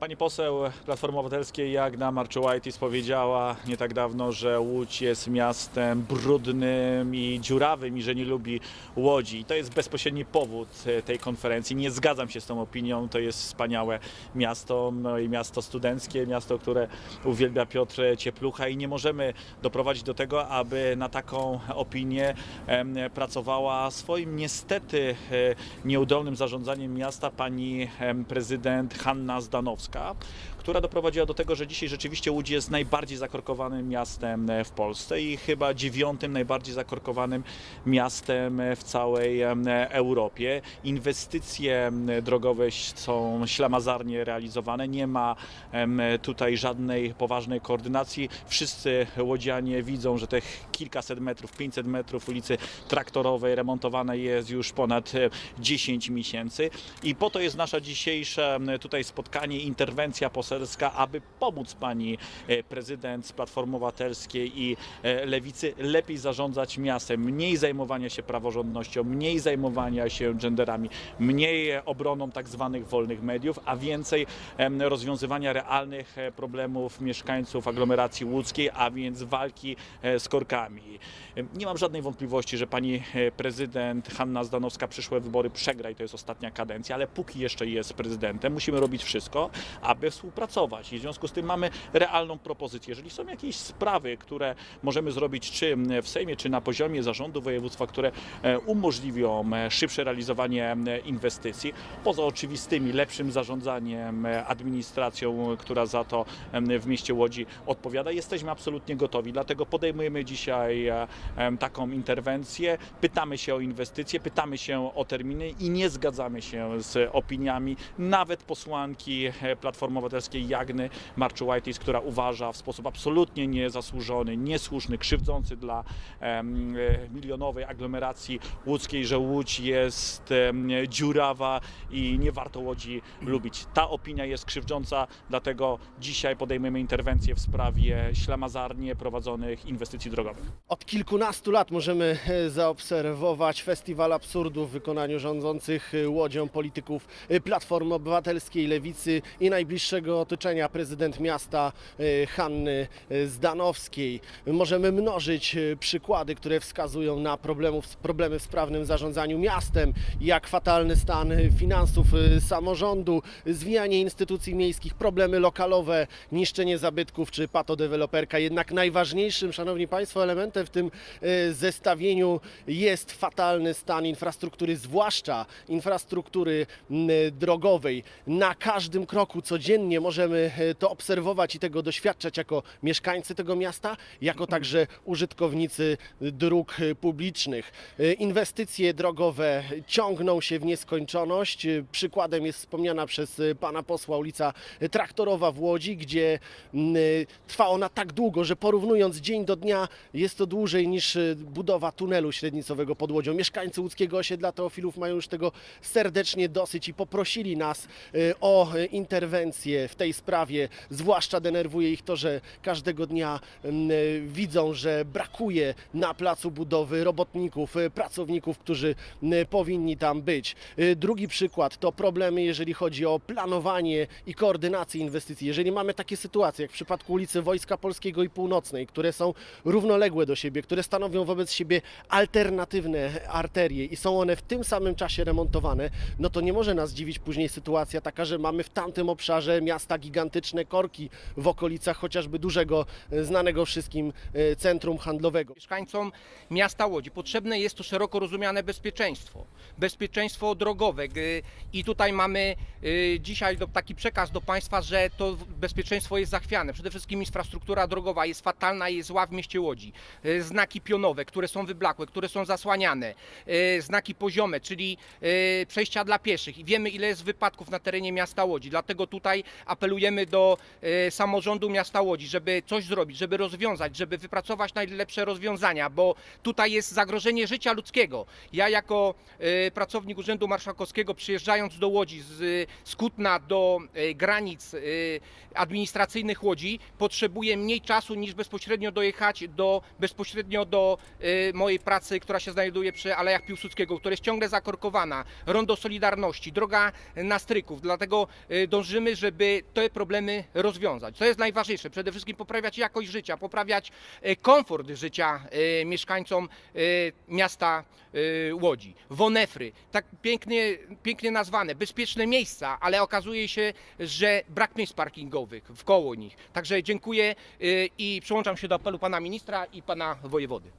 Pani poseł Platformy Obywatelskiej Jagna Marczułajtis powiedziała nie tak dawno, że Łódź jest miastem brudnym i dziurawym i że nie lubi Łodzi. I to jest bezpośredni powód tej konferencji. Nie zgadzam się z tą opinią. To jest wspaniałe miasto no i miasto studenckie, miasto, które uwielbia Piotr Cieplucha i nie możemy doprowadzić do tego, aby na taką opinię pracowała swoim niestety e, nieudolnym zarządzaniem miasta pani prezydent Hanna Zdanowska, która doprowadziła do tego, że dzisiaj rzeczywiście Łódź jest najbardziej zakorkowanym miastem e, w Polsce i chyba dziewiątym najbardziej zakorkowanym miastem e, w całej em, Europie. Inwestycje drogowe są ślamazarnie realizowane, nie ma tutaj żadnej poważnej koordynacji. Wszyscy łodzianie widzą, że tych kilkaset metrów, 500 metrów ulicy traktorowej remontowane jest już ponad e, 10 miesięcy i po to jest nasza dzisiejsza m, tutaj spotkanie, interwencja poselska, aby pomóc pani e, prezydent z Platformy Obywatelskiej i e, Lewicy lepiej zarządzać miastem, mniej zajmowania się praworządnością, mniej zajmowania się genderami, mniej obroną tak zwanych wolnych mediów, a więcej rozwiązywania realnych e, problemów mieszkańców aglomeracji łódzkiej, a więc walki z korkami. Nie mam żadnej wątpliwości, że pani prezydent Hanna Zdanowska przyszłe wybory przegra i to jest ostatnia kadencja, ale póki jeszcze jest prezydentem, musimy robić wszystko, aby współpracować. I w związku z tym mamy realną propozycję. Jeżeli są jakieś sprawy, które możemy zrobić czy w Sejmie, czy na poziomie zarządu województwa, które e, umożliwią e, szybsze realizowanie e, inwestycji, poza oczywistymi lepszym zarządzaniem, administracją, która za to w mieście Łodzi odpowiada, jesteśmy absolutnie gotowi. Dlatego podejmujemy dzisiaj taką interwencję, pytamy się o inwestycje, pytamy się o terminy i nie zgadzamy się z opiniami nawet posłanki Platformy Obywatelskiej Jagny Marczułajtis, która uważa w sposób absolutnie niezasłużony, niesłuszny, krzywdzący dla e, milionowej aglomeracji łódzkiej, że Łódź jest dziurawa i nie warto Łodzi lubić. Ta opinia jest krzywdząca, dlatego dzisiaj podejmiemy interwencję w sprawie ślamazarnie prowadzonych inwestycji drogowych. Od kilkunastu lat możemy e, zaobserwować festiwal absurdu w wykonaniu rządzących e, łodzią polityków Platformy Obywatelskiej, Lewicy i najbliższego otoczenia prezydent miasta e, Hanny e, Zdanowskiej. Możemy mnożyć e, przykłady, które wskazują na problemów, problemy w sprawnym zarządzaniu miastem, jak fatalny stan finansów samorządu, zwijanie instytucji miejskich, problemy lokalowe, niszczenie zabytków czy patodeweloperka. Jednak najważniejszym, Szanowni Państwo, elementem w tym zestawieniu jest fatalny stan infrastruktury, zwłaszcza infrastruktury drogowej. Na każdym kroku codziennie możemy e, to obserwować i tego doświadczać jako mieszkańcy tego miasta, jako także użytkownicy dróg e, publicznych. E, Inwestycje drogowe ciągną się w nieskończoność. Przykładem jest wspomniana przez pana posła ulica Traktorowa w Łodzi, gdzie trwa ona tak długo, że porównując dzień do dnia jest to dłużej niż budowa tunelu średnicowego pod Łodzią. Mieszkańcy łódzkiego osiedla Teofilów mają już tego serdecznie dosyć i poprosili nas o e, interwencję w tej sprawie. Zwłaszcza denerwuje ich to, że każdego dnia m, e, widzą, że brakuje na placu budowy robotników, e, pracowników, którzy m, powinni tam być. E, Drugi przykład to problemy, jeżeli chodzi o planowanie i koordynację inwestycji. Jeżeli mamy takie sytuacje, jak w przypadku ulicy Wojska Polskiego i Północnej, które są równoległe do siebie, które stanowią wobec siebie alternatywne arterie i są one w tym samym czasie remontowane, no to nie może nas dziwić później sytuacja taka, że mamy w tamtym miasta gigantyczne korki w okolicach chociażby dużego, e, znanego wszystkim e, centrum handlowego. Mieszkańcom miasta Łodzi potrzebne jest to szeroko rozumiane bezpieczeństwo. Bezpieczeństwo drogowe. I tutaj mamy y, dzisiaj taki przekaz do Państwa, że to bezpieczeństwo jest zachwiane. Przede wszystkim infrastruktura drogowa jest fatalna i jest zła w mieście Łodzi. Znaki pionowe, które są wyblakłe, które są zasłaniane. Znaki poziome, czyli przejścia dla pieszych. I wiemy, ile jest wypadków na terenie miasta Łodzi. Dlatego tutaj apelujemy do y, samorządu miasta Łodzi, żeby coś zrobić, żeby rozwiązać, żeby wypracować najlepsze rozwiązania, bo tutaj jest zagrożenie życia ludzkiego. Ja jako y, pracownik Urzędu Marszałkowskiego przyjeżdżając do Łodzi z, z Kutna do y, granic administracyjnych Łodzi potrzebuję mniej czasu niż bezpośrednio dojechać do, bezpośrednio do mojej pracy, która się znajduje przy Alejach Piłsudskiego, która jest ciągle zakorkowana. Rondo Solidarności, droga na Stryków, dlatego dążymy dążymy, żeby te problemy rozwiązać. To jest najważniejsze. Przede wszystkim poprawiać jakość życia, poprawiać e, komfort życia e, mieszkańcom e, miasta Łodzi. Wonefry, tak pięknie, pięknie nazwane, bezpieczne miejsca, ale okazuje się, że brak miejsc parkingowych wkoło nich. Także dziękuję i przyłączam się do apelu pana ministra i pana wojewody.